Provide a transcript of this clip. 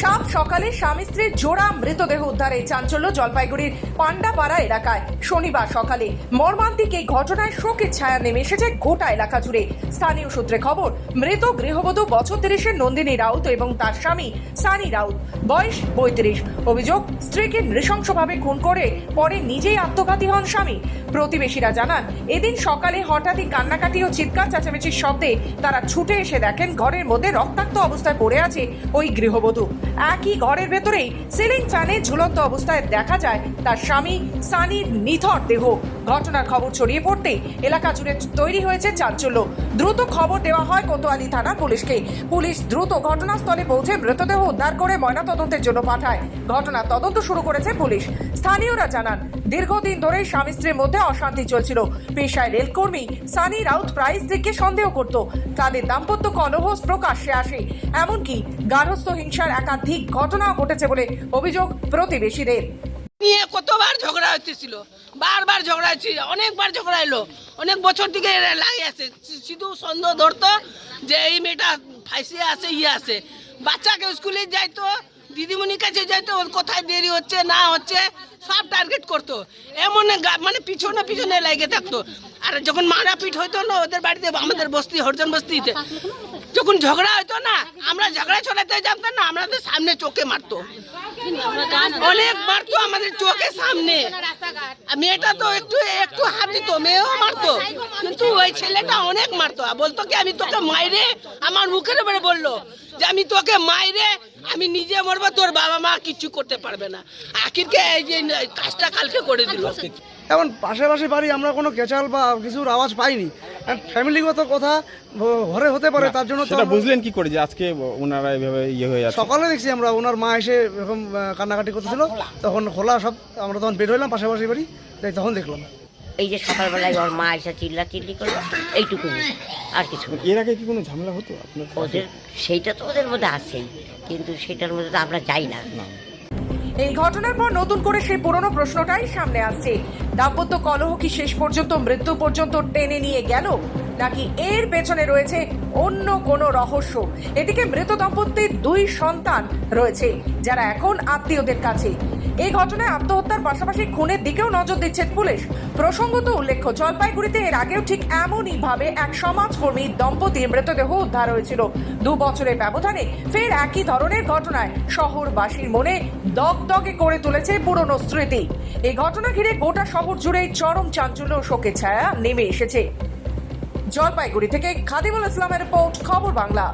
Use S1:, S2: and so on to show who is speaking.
S1: সাত সকালে স্বামী স্ত্রীর জোড়া মৃতদেহ উদ্ধারে চাঞ্চল্য জলপাইগুড়ির পান্ডাপাড়া এলাকায়। শনিবার সকালে মর্মান্তিক এই ঘটনায় শোকের ছায়া নেমে এসেছে গোটা এলাকা জুড়ে। স্থানীয় সূত্রে খবর, মৃত গৃহবধূ বছর তিরিশের নন্দিনী রাউত এবং তার স্বামী সানি রাউত, বয়স পঁয়ত্রিশ। অভিযোগ, স্ত্রীকে নৃশংসভাবে খুন করে পরে নিজেই আত্মঘাতী হন স্বামী। প্রতিবেশীরা জানান, এদিন সকালে হঠাৎই কান্নাকাটি ও চিৎকার চেঁচামেচির শব্দে তারা ছুটে এসে দেখেন ঘরের মধ্যে রক্তাক্ত অবস্থায় পড়ে আছে ওই গৃহবধূ। একই ঘরের ভেতরেই সিলিং ফ্যানে ঝুলন্ত অবস্থায় দেখা যায় তার স্বামী সানির নিথর দেহ। ঘটনার খবর ছড়িয়ে পড়তে এলাকা জুড়ে তৈরি হয়েছে চাঞ্চল্য। দ্রুত খবর দেওয়া হয় কোতোয়ালি থানা পুলিশকে। পুলিশ দ্রুত ঘটনাস্থলে পৌঁছে মৃতদেহ উদ্ধার করে ময়নাতদন্তের জন্য পাঠায়। ঘটনা তদন্ত শুরু করেছে পুলিশ। স্থানীয়রা জানান, দীর্ঘদিন ধরে স্বামী স্ত্রীর মধ্যে অশান্তি চলছিল। পেশায় রেলকর্মী সানি রাউত প্রায় স্ত্রীকে সন্দেহ করত। তাদের দাম্পত্য কলহ প্রকাশ্যে আসে। এমনকি গার্হস্থ্য হিংসার একাধিক ঘটনা ঘটেছে বলে অভিযোগ প্রতিবেশীদের।
S2: নিয়ে কতবার ঝগড়া হতেছিল বারবার ঝগড়া হচ্ছে অনেকবার ঝগড়া এলো অনেক বছর থেকে লাগে আছে। শুধু সন্দেহ ধরতো যে এই মেয়েটা ফাইসে আছে ইয়ে আছে। বাচ্চাকে স্কুলে যাইতো, দিদিমণির কাছে যাইতো কোথায় দেরি হচ্ছে, না হচ্ছে, সব টার্গেট করতো। এমন মানে পিছনে পিছনে লাগে থাকতো। আর যখন মারাপিট হইতো না, ওদের বাড়িতে আমাদের বস্তি, হরজন বস্তিতে যখন ঝগড়া হইতো না, আমরা ঝগড়া ছড়াতে জানতাম না আমাদের সামনে চোখে মারতো। অনেক মারতো আমাদের চোখের সামনে। মেয়েটা তো একটু একটু হাত দিত, মেয়েও মারতো। কিন্তু ওই ছেলেটা অনেক মারতো। বলতো কি, আমি তোকে মাইরে, আমার মুখের উপরে বলল যে, আমি তোকে মাইরে, আমি নিজে মরবো, তোর বাবা মা কিচ্ছু করতে পারবে না। আখিরকে এই যে কাজটা কালকে করে দিল।
S3: এখন পাশাপাশি বাড়ি আমরা কোনো কেচাল বা কিছুর আওয়াজ পাইনি। ফ্যামিলিগত কথা ঘরে হতে পারে তার জন্য তো
S4: সেটা বুঝলেন কি করে যে আজকে ওনারা এভাবে ইয়ে হয়ে যাচ্ছে?
S3: সকালে দেখছি আমরা ওনার মা এসে এরকম কান্নাকাটি করতেছিল। তখন খোলা সব আমরা তখন বের হইলাম পাশাপাশি বাড়ি তাই তখন দেখলাম।
S5: এই যে সকালবেলায় ওর মা এসে চিল্লা চিল্লি করল এইটুকু আর কিছু।
S4: এর আগে কি কোনো ঝামেলা হতো আপনার?
S5: ওদের সেইটা তো ওদের মধ্যে আছেই কিন্তু সেটার মধ্যে তো আমরা যাই না।
S1: এই ঘটনার পর নতুন করে সেই পুরনো প্রশ্নটাই সামনে আসছে। দাম্পত্য কলহ কি শেষ পর্যন্ত, মৃত্যু পর্যন্ত টেনে নিয়ে গেল? নাকি এর পেছনে রয়েছে অন্য কোনো রহস্য? এদিকে মৃত দম্পতির দুই সন্তান রয়েছে, যারা এখন আত্মীয়দের কাছে। এই ঘটনায় আত্মহত্যার পাশাপাশি খুনের দিকেও নজর দিচ্ছে পুলিশ। প্রসঙ্গত উল্লেখ্য, জলপাইগুড়িতে এর আগেও ঠিক এমনই ভাবে এক সমাজকর্মী দম্পতির মৃতদেহ উদ্ধার হয়েছিল। দু বছরের ব্যবধানে ফের একই ধরনের ঘটনায় শহরবাসীর মনে দগদগে করে তুলেছে পুরনো স্মৃতি। এই ঘটনা ঘিরে গোটা শহর জুড়েই চরম চাঞ্চল্য শোকের ছায়া নেমে এসেছে। জলপাইগুড়ি থেকে খাদিমুল ইসলামের রিপোর্ট খবর বাংলা।